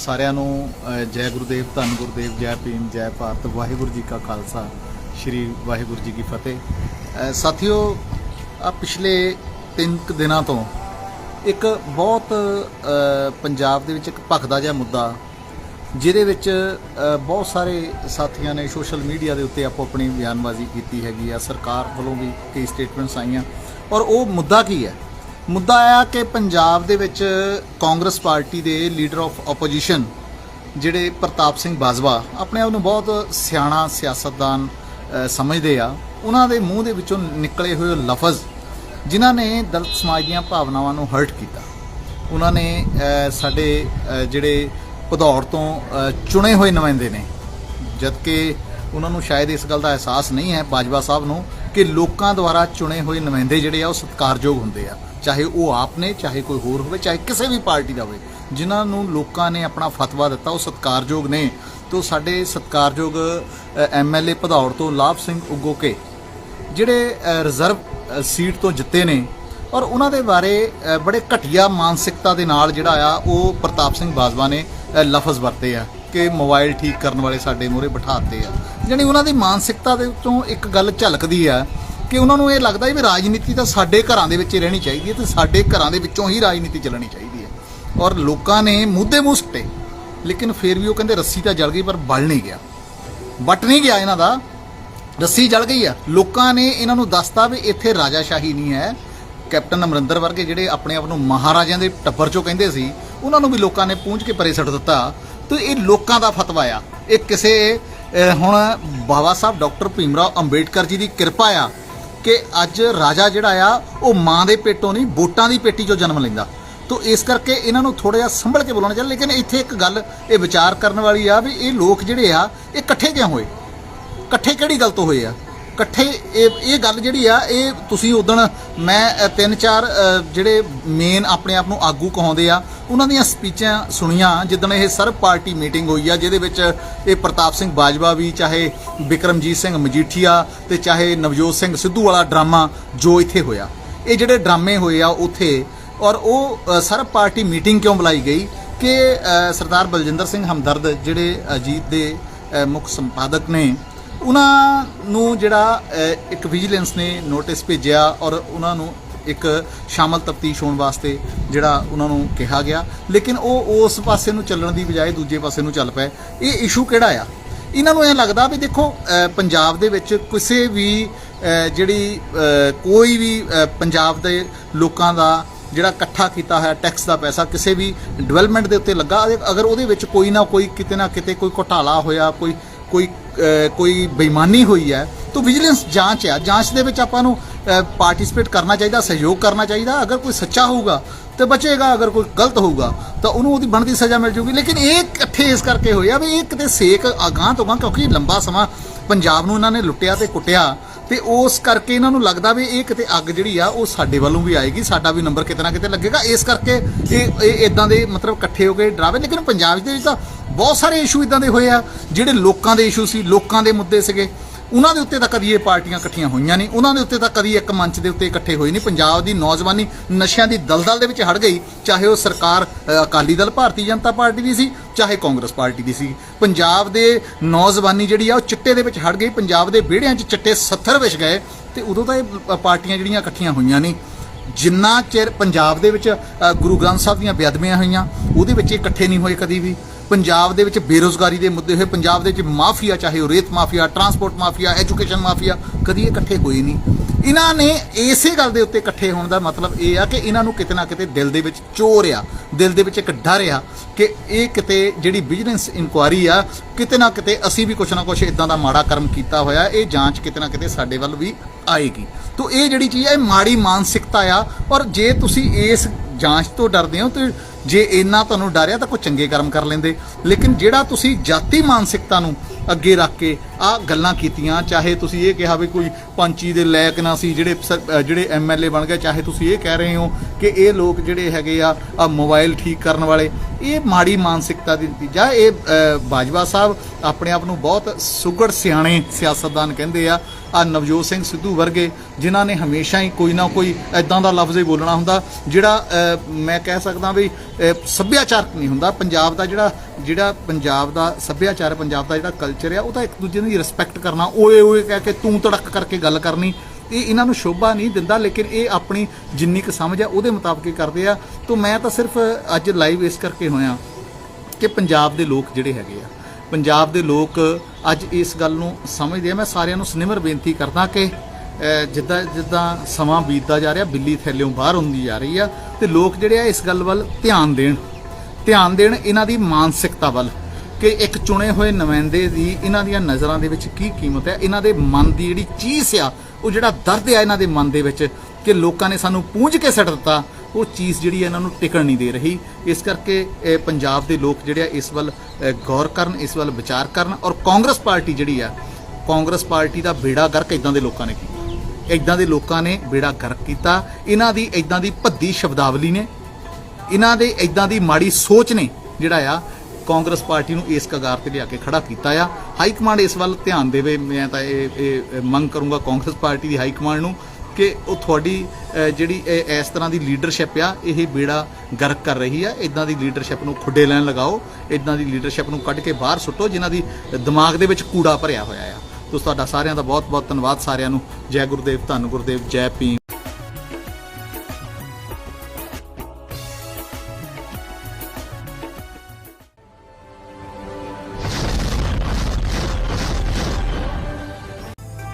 ਸਾਰਿਆਂ ਨੂੰ ਜੈ ਗੁਰਦੇਵ, ਧੰਨ ਗੁਰਦੇਵ, ਜੈ ਭੀਮ, ਜੈ ਭਾਰਤ, ਵਾਹਿਗੁਰੂ ਜੀ ਕਾ ਖਾਲਸਾ, ਸ੍ਰੀ ਵਾਹਿਗੁਰੂ ਜੀ ਕੀ ਫਤਿਹ। ਸਾਥੀਓ ਆ ਪਿਛਲੇ 3 ਦਿਨਾਂ ਤੋਂ ਇੱਕ ਬਹੁਤ ਪੰਜਾਬ ਦੇ ਵਿੱਚ ਇੱਕ ਭਖਦਾ ਜਿਹਾ ਮੁੱਦਾ, ਜਿਹਦੇ ਵਿੱਚ ਬਹੁਤ ਸਾਰੇ ਸਾਥੀਆਂ ਨੇ ਸੋਸ਼ਲ ਮੀਡੀਆ ਦੇ ਉੱਤੇ ਆਪੋ ਆਪਣੀ ਬਿਆਨਬਾਜ਼ੀ ਕੀਤੀ ਹੈਗੀ ਆ, ਸਰਕਾਰ ਵੱਲੋਂ ਵੀ ਕਈ ਸਟੇਟਮੈਂਟਸ ਆਈਆਂ। ਔਰ ਉਹ ਮੁੱਦਾ ਕੀ ਹੈ? ਮੁੱਦਾ ਆ ਕਿ ਪੰਜਾਬ ਦੇ ਵਿੱਚ ਕਾਂਗਰਸ ਪਾਰਟੀ ਦੇ ਲੀਡਰ ਆਫ ਆਪੋਜੀਸ਼ਨ ਜਿਹੜੇ ਪ੍ਰਤਾਪ ਸਿੰਘ ਬਾਜਵਾ ਆਪਣੇ ਆਪ ਨੂੰ ਬਹੁਤ ਸਿਆਣਾ ਸਿਆਸਤਦਾਨ ਸਮਝਦੇ ਆ। ਉਹਨਾਂ ਦੇ ਮੂੰਹ ਦੇ ਵਿੱਚੋਂ ਨਿਕਲੇ ਹੋਏ ਲਫ਼ਜ਼ ਜਿਨ੍ਹਾਂ ਨੇ ਦਲਿਤ ਸਮਾਜ ਦੀਆਂ ਭਾਵਨਾਵਾਂ ਨੂੰ ਹਰਟ ਕੀਤਾ। ਉਹਨਾਂ ਨੇ ਸਾਡੇ ਜਿਹੜੇ ਭਦੌੜ ਤੋਂ ਚੁਣੇ ਹੋਏ ਨੁਮਾਇੰਦੇ ਨੇ। ਜਦਕਿ ਉਹਨਾਂ ਨੂੰ ਸ਼ਾਇਦ ਇਸ ਗੱਲ ਦਾ ਅਹਿਸਾਸ ਨਹੀਂ ਹੈ ਬਾਜਵਾ ਸਾਹਿਬ ਨੂੰ ਕਿ ਲੋਕਾਂ ਦੁਆਰਾ ਚੁਣੇ ਹੋਏ ਨੁਮਾਇੰਦੇ ਜਿਹੜੇ ਆ ਉਹ ਸਤਿਕਾਰਯੋਗ ਹੁੰਦੇ ਆ। ਚਾਹੇ ਉਹ ਆਪ ਨੇ, ਚਾਹੇ ਕੋਈ ਹੋਰ ਹੋਵੇ, ਚਾਹੇ ਕਿਸੇ ਵੀ ਪਾਰਟੀ ਦਾ ਹੋਵੇ, ਜਿਨ੍ਹਾਂ ਨੂੰ ਲੋਕਾਂ ਨੇ ਆਪਣਾ ਫਤਵਾ ਦਿੱਤਾ, ਉਹ ਸਤਿਕਾਰਯੋਗ ਨੇ। ਤੋਂ ਸਾਡੇ ਸਤਿਕਾਰਯੋਗ ਐਮਐਲਏ ਭਦੌੜ ਤੋਂ ਲਾਭ ਸਿੰਘ ਉਗੋਕੇ, ਜਿਹੜੇ ਰਿਜ਼ਰਵ ਸੀਟ ਤੋਂ ਜਿੱਤੇ ਨੇ, ਔਰ ਉਹਨਾਂ ਦੇ ਬਾਰੇ ਬੜੇ ਘਟੀਆ ਮਾਨਸਿਕਤਾ ਦੇ ਨਾਲ ਜਿਹੜਾ ਆ, ਉਹ ਪ੍ਰਤਾਪ ਸਿੰਘ ਬਾਜਵਾ ਨੇ ਲਫ਼ਜ਼ ਵਰਤੇ ਆ ਕਿ ਮੋਬਾਈਲ ਠੀਕ ਕਰਨ ਵਾਲੇ ਸਾਡੇ ਮੂਹਰੇ ਬਿਠਾਤੇ ਆ। ਜਾਣੀ ਉਹਨਾਂ ਦੀ ਮਾਨਸਿਕਤਾ ਦੇ ਵਿੱਚੋਂ ਇੱਕ ਗੱਲ ਝਲਕਦੀ ਆ ਕਿ ਉਹਨਾਂ ਨੂੰ ਇਹ ਲੱਗਦਾ ਵੀ ਰਾਜਨੀਤੀ ਤਾਂ ਸਾਡੇ ਘਰਾਂ ਦੇ ਵਿੱਚ ਹੀ ਰਹਿਣੀ ਚਾਹੀਦੀ ਹੈ ਤੇ ਸਾਡੇ ਘਰਾਂ ਦੇ ਵਿੱਚੋਂ ਹੀ ਰਾਜਨੀਤੀ ਚੱਲਣੀ ਚਾਹੀਦੀ ਹੈ। ਔਰ ਲੋਕਾਂ ਨੇ ਮੁੱਦੇ ਮੂੰਹ ਸੁੱਟੇ ਲੇਕਿਨ ਫਿਰ ਵੀ ਉਹ ਕਹਿੰਦੇ ਰੱਸੀ ਤਾਂ ਜਲ ਗਈ ਪਰ ਬਲ ਨਹੀਂ ਗਿਆ। ਵੱਟ ਨਹੀਂ ਗਿਆ ਇਹਨਾਂ ਦਾ। ਰੱਸੀ ਜਲ ਗਈ ਆ ਲੋਕਾਂ ਨੇ ਇਹਨਾਂ ਨੂੰ ਦੱਸਤਾ ਵੀ ਇੱਥੇ ਰਾਜਾਸ਼ਾਹੀ ਨਹੀਂ ਹੈ। ਕੈਪਟਨ ਅਮਰਿੰਦਰ ਵਰਗੇ ਜਿਹੜੇ ਆਪਣੇ ਆਪ ਨੂੰ ਮਹਾਰਾਜਿਆਂ ਦੇ ਟੱਬਰ ਚੋਂ ਕਹਿੰਦੇ ਸੀ, ਉਹਨਾਂ ਨੂੰ ਵੀ ਲੋਕਾਂ ਨੇ ਪੂੰਝ ਕੇ ਪਰੇ ਸੱਟ ਦਿੱਤਾ। ਤੇ ਇਹ ਲੋਕਾਂ ਦਾ ਫਤਵਾ ਆ। ਇਹ ਕਿਸੇ ਹੁਣ ਬਾਬਾ ਸਾਹਿਬ, ਡਾਕਟਰ ਭੀਮਰਾਓ ਅੰਬੇਡਕਰ ਜੀ ਦੀ ਕਿਰਪਾ ਆ ਕਿ ਅੱਜ ਰਾਜਾ ਜਿਹੜਾ ਆ, ਉਹ ਮਾਂ ਦੇ ਪੇਟੋਂ ਨਹੀਂ, ਵੋਟਾਂ ਦੀ ਪੇਟੀ ਚੋਂ ਜਨਮ ਲੈਂਦਾ। ਤੋ ਇਸ ਕਰਕੇ ਇਹਨਾਂ ਨੂੰ ਥੋੜਾ ਜਿਹਾ ਸੰਭਲ ਕੇ ਬੋਲਣਾ ਚਾਹੀਦਾ, ਲੇਕਿਨ ਇੱਥੇ ਇੱਕ ਗੱਲ, ਇਹ ਵਿਚਾਰ ਕਰਨ ਵਾਲੀ ਆ ਵੀ ਇਹ ਲੋਕ ਜਿਹੜੇ ਆ, ਇਹ ਇਕੱਠੇ ਕਿਉਂ ਹੋਏ? ਇਕੱਠੇ ਕਿਹੜੀ ਗੱਲ ਤੋਂ ਹੋਏ ਆ? ਇਕੱਠੇ ਇਹ ਇਹ ਗੱਲ ਜਿਹੜੀ ਆ, ਇਹ ਤੁਸੀਂ ਉਦਣ ਮੈਂ ਤਿੰਨ ਚਾਰ ਜਿਹੜੇ ਮੇਨ ਆਪਣੇ ਆਪ ਨੂੰ ਆਗੂ ਕਹਾਉਂਦੇ ਆ ਉਹਨਾਂ ਦੀਆਂ ਸਪੀਚਾਂ ਸੁਣੀਆਂ, ਜਿੱਦਣ ਇਹ ਸਰਬ ਪਾਰਟੀ ਮੀਟਿੰਗ ਹੋਈ ਆ, ਜਿਹਦੇ ਵਿੱਚ ਇਹ ਪ੍ਰਤਾਪ ਸਿੰਘ ਬਾਜਵਾ ਵੀ, ਚਾਹੇ ਬਿਕਰਮਜੀਤ ਸਿੰਘ ਮਜੀਠੀਆ ਤੇ ਚਾਹੇ ਨਵਜੋਤ ਸਿੰਘ ਸਿੱਧੂ ਵਾਲਾ ਡਰਾਮਾ ਜੋ ਇੱਥੇ ਹੋਇਆ। ਇਹ ਜਿਹੜੇ ਡਰਾਮੇ ਹੋਏ ਆ ਉੱਥੇ, ਔਰ ਉਹ ਸਰਬ ਪਾਰਟੀ ਮੀਟਿੰਗ ਕਿਉਂ ਬੁਲਾਈ ਗਈ ਕਿ ਸਰਦਾਰ ਬਲਜਿੰਦਰ ਸਿੰਘ ਹਮਦਰਦ ਜਿਹੜੇ ਅਜੀਤ ਦੇ ਮੁੱਖ ਸੰਪਾਦਕ ਨੇ, ਉਹਨਾਂ ਨੂੰ ਜਿਹੜਾ ਇੱਕ ਵਿਜੀਲੈਂਸ ਨੇ ਨੋਟਿਸ ਭੇਜਿਆ ਔਰ ਉਹਨਾਂ ਨੂੰ ਇੱਕ ਸ਼ਾਮਲ ਤਫਤੀਸ਼ ਹੋਣ ਵਾਸਤੇ ਜਿਹੜਾ ਉਹਨਾਂ ਨੂੰ ਕਿਹਾ ਗਿਆ। ਲੇਕਿਨ ਉਹ ਉਸ ਪਾਸੇ ਨੂੰ ਚੱਲਣ ਦੀ ਬਜਾਏ ਦੂਜੇ ਪਾਸੇ ਨੂੰ ਚੱਲ ਪਏ। ਇਹ ਇਸ਼ੂ ਕਿਹੜਾ ਆ? ਇਹਨਾਂ ਨੂੰ ਇਹ ਲੱਗਦਾ ਵੀ ਦੇਖੋ ਪੰਜਾਬ ਦੇ ਵਿੱਚ ਕਿਸੇ ਵੀ ਜਿਹੜੀ ਕੋਈ ਵੀ ਪੰਜਾਬ ਦੇ ਲੋਕਾਂ ਦਾ ਜਿਹੜਾ ਇਕੱਠਾ ਕੀਤਾ ਹੋਇਆ ਟੈਕਸ ਦਾ ਪੈਸਾ ਕਿਸੇ ਵੀ ਡਿਵੈਲਪਮੈਂਟ ਦੇ ਉੱਤੇ ਲੱਗਾ, ਅਗਰ- ਉਹਦੇ ਵਿੱਚ ਕੋਈ ਨਾ ਕੋਈ ਕਿਤੇ ਨਾ ਕਿਤੇ ਕੋਈ ਘੁਟਾਲਾ ਹੋਇਆ, ਕੋਈ ਕੋਈ ਕੋਈ ਬੇਈਮਾਨੀ ਹੋਈ ਹੈ, ਤਾਂ ਵਿਜੀਲੈਂਸ ਜਾਂਚ ਆ। ਜਾਂਚ ਦੇ ਵਿੱਚ ਆਪਾਂ ਨੂੰ ਪਾਰਟਿਸਿਪੇਟ ਕਰਨਾ ਚਾਹੀਦਾ, ਸਹਿਯੋਗ ਕਰਨਾ ਚਾਹੀਦਾ। ਅਗਰ ਕੋਈ ਸੱਚਾ ਹੋਊਗਾ ਤੇ ਬਚੇਗਾ, ਅਗਰ ਕੋਈ ਗਲਤ ਹੋਊਗਾ, ਤਾਂ ਉਹਨੂੰ ਉਹਦੀ ਬਣਦੀ ਸਜ਼ਾ ਮਿਲ ਜੂਗੀ। ਲੇਕਿਨ ਇਹ ਇਕੱਠੇ ਇਸ ਕਰਕੇ ਹੋਇਆ ਵੀ ਇਹ ਕਿਤੇ ਸੇਕ ਅਗਾਂਹ ਤੋਂ ਅਗਾਂਹ, ਕਿਉਂਕਿ ਲੰਬਾ ਸਮਾਂ ਪੰਜਾਬ ਨੂੰ ਇਹਨਾਂ ਨੇ ਲੁੱਟਿਆ ਤੇ ਕੁੱਟਿਆ, ਤੇ ਉਸ ਕਰਕੇ ਇਹਨਾਂ ਨੂੰ ਲੱਗਦਾ ਵੀ ਇਹ ਕਿਤੇ ਅੱਗ ਜਿਹੜੀ ਆ, ਉਹ ਸਾਡੇ ਵੱਲੋਂ ਵੀ ਆਏਗੀ, ਸਾਡਾ ਵੀ ਨੰਬਰ ਕਿਤੇ ਨਾ ਕਿਤੇ ਲੱਗੇਗਾ। ਇਸ ਕਰਕੇ ਇਹ ਇਹ ਇਦਾਂ ਦੇ ਮਤਲਬ ਇਕੱਠੇ ਹੋ ਕੇ ਡਰਾਵੇ। ਲੇਕਿਨ ਪੰਜਾਬ ਦੇ ਵਿੱਚ ਤਾਂ ਬਹੁਤ ਸਾਰੇ ਇਸ਼ੂ ਇਦਾਂ ਦੇ ਹੋਏ ਆ, ਜਿਹੜੇ ਲੋਕਾਂ ਦੇ ਇਸ਼ੂ ਸੀ, ਲੋਕਾਂ ਦੇ ਮੁੱਦੇ ਸੀਗੇ। ਉਹਨਾਂ ਦੇ ਉੱਤੇ ਤਾਂ ਕਦੀ ਇਹ ਪਾਰਟੀਆਂ ਇਕੱਠੀਆਂ ਹੋਈਆਂ ਨਹੀਂ, ਉਹਨਾਂ ਦੇ ਉੱਤੇ ਤਾਂ ਕਦੀ ਇੱਕ ਮੰਚ ਦੇ ਉੱਤੇ ਇਕੱਠੇ ਹੋਏ ਨਹੀਂ। ਪੰਜਾਬ ਦੀ ਨੌਜਵਾਨੀ ਨਸ਼ਿਆਂ ਦੀ ਦਲਦਲ ਦੇ ਵਿੱਚ ਹੜ ਗਈ, ਚਾਹੇ ਉਹ ਸਰਕਾਰ ਅਕਾਲੀ ਦਲ ਭਾਰਤੀ ਜਨਤਾ ਪਾਰਟੀ ਦੀ ਸੀ, ਚਾਹੇ ਕਾਂਗਰਸ ਪਾਰਟੀ ਦੀ ਸੀ। ਪੰਜਾਬ ਦੇ ਨੌਜਵਾਨੀ ਜਿਹੜੀ ਆ, ਉਹ ਚਿੱਟੇ ਦੇ ਵਿੱਚ ਹੜ ਗਈ, ਪੰਜਾਬ ਦੇ ਵਿਹੜਿਆਂ 'ਚ ਚਿੱਟੇ 70 ਵਿਛ ਗਏ ਤੇ ਉਦੋਂ ਤਾਂ ਇਹ ਪਾਰਟੀਆਂ ਜਿਹੜੀਆਂ ਇਕੱਠੀਆਂ ਹੋਈਆਂ ਨਹੀਂ। ਜਿੰਨਾ ਚਿਰ ਪੰਜਾਬ ਦੇ ਵਿੱਚ ਗੁਰੂ ਗ੍ਰੰਥ ਸਾਹਿਬ ਦੀਆਂ ਬੇਅਦਬੀਆਂ ਹੋਈਆਂ, ਉਹਦੇ ਵਿੱਚ ਇਹ ਇਕੱਠੇ ਨਹੀਂ ਹੋਏ ਕਦੀ ਵੀ। ਪੰਜਾਬ ਦੇ ਵਿੱਚ ਬੇਰੋਜ਼ਗਾਰੀ ਦੇ ਮੁੱਦੇ ਹੋਏ, ਪੰਜਾਬ ਦੇ ਵਿੱਚ ਮਾਫੀਆ, ਚਾਹੇ ਉਹ ਰੇਤ mafia transport mafia education mafia, ਕਦੀ ਇਹ ਇਕੱਠੇ ਹੋਏ ਨਹੀਂ। ਇਹਨਾਂ ਨੇ ਇਸੇ ਗੱਲ ਦੇ ਉੱਤੇ ਇਕੱਠੇ ਹੋਣ ਦਾ ਮਤਲਬ ਇਹ ਆ ਕਿ ਇਹਨਾਂ ਨੂੰ ਕਿਤੇ ਨਾ ਕਿਤੇ ਦਿਲ ਦੇ ਵਿੱਚ ਚੋਰ ਆ, ਦਿਲ ਦੇ ਵਿੱਚ ਇੱਕ ਡਰ ਆ ਕਿ ਇਹ ਕਿਤੇ ਜਿਹੜੀ ਵਿਜੀਲੈਂਸ ਇਨਕੁਆਰੀ ਆ, ਕਿਤੇ ਨਾ ਕਿਤੇ ਅਸੀਂ ਵੀ ਕੁਛ ਨਾ ਕੁਛ ਇਦਾਂ ਦਾ ਮਾੜਾ ਕਰਮ ਕੀਤਾ ਹੋਇਆ, ਇਹ ਜਾਂਚ ਕਿਤੇ ਨਾ ਕਿਤੇ ਸਾਡੇ ਵੱਲ ਵੀ ਆਏਗੀ। ਤੋ ਇਹ ਜਿਹੜੀ ਚੀਜ਼ ਆ, ਇਹ ਮਾੜੀ ਮਾਨਸਿਕਤਾ ਆ, ਔਰ ਜੇ ਤੁਸੀਂ ਇਸ ਜਾਂਚ ਤੋਂ ਡਰਦੇ ਹੋ, ਤੇ ਜੇ ਇੰਨਾ ਤੁਹਾਨੂੰ ਡਰਿਆ ਤਾਂ ਕੋਈ ਚੰਗੇ ਕਰਮ ਕਰ ਲੈਂਦੇ। ਲੇਕਿਨ ਜਿਹੜਾ ਤੁਸੀਂ ਜਾਤੀ ਮਾਨਸਿਕਤਾ ਨੂੰ ਅੱਗੇ ਰੱਖ ਕੇ ਆ ਗੱਲਾਂ ਕੀਤੀਆਂ ਚਾਹੇ ਤੁਸੀਂ ਇਹ ਕਿਹਾ ਵੀ ਕੋਈ ਪੰਚੀ ਦੇ ਲਾਇਕ ਨਾ ਸੀ ਜਿਹੜੇ ਸ- ਅ, ਜਿਹੜੇ ਐਮਐਲਏ ਬਣ ਗਏ ਚਾਹੇ ਤੁਸੀਂ ਇਹ ਕਹਿ ਰਹੇ ਹੋ ਕਿ ਇਹ ਲੋਕ ਜਿਹੜੇ ਹੈਗੇ ਆ ਆ ਮੋਬਾਈਲ ਠੀਕ ਕਰਨ ਵਾਲੇ ਇਹ ਮਾੜੀ ਮਾਨਸਿਕਤਾ ਦੀ ਨਤੀਜਾ ਇਹ ਬਾਜਵਾ ਸਾਹਿਬ ਆਪਣੇ ਆਪ ਨੂੰ ਬਹੁਤ ਸੁਗੜ ਸਿਆਣੇ ਸਿਆਸਤਦਾਨ ਕਹਿੰਦੇ ਆ। ਆ ਨਵਜੋਤ ਸਿੰਘ ਸਿੱਧੂ ਵਰਗੇ ਜਿਨ੍ਹਾਂ ਨੇ ਹਮੇਸ਼ਾ ਹੀ ਕੋਈ ਨਾ ਕੋਈ ਐਦਾਂ ਦਾ ਲਫ਼ਜ਼ ਹੀ ਬੋਲਣਾ ਹੁੰਦਾ ਜਿਹੜਾ ਮੈਂ ਕਹਿ ਸਕਦਾ ਵੀ ਸੱਭਿਆਚਾਰਕ ਨਹੀਂ ਹੁੰਦਾ। ਪੰਜਾਬ ਦਾ ਜਿਹੜਾ ਜਿਹੜਾ ਪੰਜਾਬ ਦਾ ਸੱਭਿਆਚਾਰ ਪੰਜਾਬ ਦਾ ਜਿਹੜਾ ਕਲਚਰ ਆ ਉਹ ਤਾਂ ਇੱਕ ਦੂਜੇ ਦੀ ਰਿਸਪੈਕਟ ਕਰਨਾ, ਓਏ ਓਏ ਕਹਿ ਕੇ ਤੂੰ ਤੜਕ ਕਰਕੇ ਗੱਲ ਕਰਨੀ, ਇਹ ਇਹਨਾਂ ਨੂੰ ਸ਼ੋਭਾ ਨਹੀਂ ਦਿੰਦਾ, ਲੇਕਿਨ ਇਹ ਆਪਣੀ ਜਿੰਨੀ ਕੁ ਸਮਝ ਆ, ਉਹਦੇ ਮੁਤਾਬਕ ਹੀ ਕਰਦੇ ਆ। ਤੋਂ ਮੈਂ ਤਾਂ ਸਿਰਫ ਅੱਜ ਲਾਈਵ ਇਸ ਕਰਕੇ ਹੋਇਆ ਕਿ ਪੰਜਾਬ ਦੇ ਲੋਕ ਜਿਹੜੇ ਹੈਗੇ ਆ, ਪੰਜਾਬ ਦੇ ਲੋਕ ਅੱਜ ਇਸ ਗੱਲ ਨੂੰ ਸਮਝਦੇ ਆ। ਮੈਂ ਸਾਰਿਆਂ ਨੂੰ ਸਨਿਮਰ ਬੇਨਤੀ ਕਰਦਾ ਕਿ ਜਿੱਦਾਂ ਜਿੱਦਾਂ ਸਮਾਂ ਬੀਤਦਾ ਜਾ ਰਿਹਾ, ਬਿੱਲੀ ਥੈਲਿਓਂ ਬਾਹਰ ਹੁੰਦੀ ਜਾ ਰਹੀ ਆ, ਤੇ ਲੋਕ ਜਿਹੜੇ ਆ ਇਸ ਗੱਲ ਵੱਲ ਧਿਆਨ ਦੇਣ ਧਿਆਨ ਦੇਣ ਇਹਨਾਂ ਦੀ ਮਾਨਸਿਕਤਾ ਵੱਲ। ਕਿ ਇੱਕ ਚੁਣੇ ਹੋਏ ਨੁਮਾਇੰਦੇ ਦੀ ਇਹਨਾਂ ਦੀਆਂ ਨਜ਼ਰਾਂ ਦੇ ਵਿੱਚ ਕੀ ਕੀਮਤ ਹੈ? ਇਹਨਾਂ ਦੇ ਮਨ ਦੀ ਜਿਹੜੀ ਚੀਜ਼ ਆ, ਉਹ ਜਿਹੜਾ ਦਰਦ ਆ ਇਹਨਾਂ ਦੇ ਮਨ ਦੇ ਵਿੱਚ ਕਿ ਲੋਕਾਂ ਨੇ ਸਾਨੂੰ ਪੂੰਝ ਕੇ ਸੱਟ ਦਿੱਤਾ, ਉਹ ਚੀਜ਼ ਜਿਹੜੀ ਹੈ ਇਹਨਾਂ ਨੂੰ ਟਿਕਣ ਨਹੀਂ ਦੇ ਰਹੀ। ਇਸ ਕਰਕੇ ਪੰਜਾਬ ਦੇ ਲੋਕ ਜਿਹੜੇ ਆ, ਇਸ ਵੱਲ ਗੌਰ ਕਰਨ, ਇਸ ਵੱਲ ਵਿਚਾਰ ਕਰਨ ਔਰ ਕਾਂਗਰਸ ਪਾਰਟੀ ਜਿਹੜੀ ਆ, ਕਾਂਗਰਸ ਪਾਰਟੀ ਦਾ ਬੇੜਾ ਗਰਕ ਇਦਾਂ ਦੇ ਲੋਕਾਂ ਨੇ ਕੀਤਾ। ਇਦਾਂ ਦੇ ਲੋਕਾਂ ਨੇ ਬੇੜਾ ਗਰਕ ਕੀਤਾ। ਇਹਨਾਂ ਦੀ ਇਦਾਂ ਦੀ ਭੱਦੀ ਸ਼ਬਦਾਵਲੀ ਨੇ। ਇਹਨਾਂ ਦੇ ਇਦਾਂ ਦੀ ਮਾੜੀ ਸੋਚ ਨੇ ਜਿਹੜਾ ਆ ਕਾਂਗਰਸ ਪਾਰਟੀ ਨੂੰ ਇਸ ਕਗਾਰ ਤੇ ਲਿਆ ਕੇ ਖੜਾ ਕੀਤਾ ਆ। ਹਾਈ ਕਮਾਂਡ ਇਸ ਵੱਲ ਧਿਆਨ ਦੇਵੇ, ਮੈਂ ਤਾਂ ਇਹ ਇਹ ਮੰਗ ਕਰੂੰਗਾ ਕਾਂਗਰਸ ਪਾਰਟੀ ਦੀ ਹਾਈ ਕਮਾਂਡ ਨੂੰ ਕਿ ਉਹ ਤੁਹਾਡੀ ਜਿਹੜੀ ਇਹ, ਇਸ ਤਰ੍ਹਾਂ ਦੀ ਲੀਡਰਸ਼ਿਪ ਆ, ਇਹ ਬੇੜਾ ਗਰਕ ਕਰ ਰਹੀ ਆ। ਇਦਾਂ ਦੀ ਲੀਡਰਸ਼ਿਪ ਨੂੰ ਖੁੱਡੇ ਲੈਣ ਲਗਾਓ ਇਦਾਂ ਦੀ ਲੀਡਰਸ਼ਿਪ ਨੂੰ ਕੱਢ ਕੇ ਬਾਹਰ ਸੁੱਟੋ, ਜਿਨ੍ਹਾਂ ਦੀ ਦਿਮਾਗ ਦੇ ਵਿੱਚ ਕੂੜਾ ਭਰਿਆ ਹੋਇਆ ਆ। ਦੋਸਤੋ ਤੁਹਾਡਾ ਸਾਰਿਆਂ ਦਾ ਬਹੁਤ ਬਹੁਤ ਧੰਨਵਾਦ ਸਾਰਿਆਂ ਨੂੰ। ਜੈ ਗੁਰਦੇਵ, ਧੰਨ ਗੁਰਦੇਵ, ਜੈ ਭੀਮ।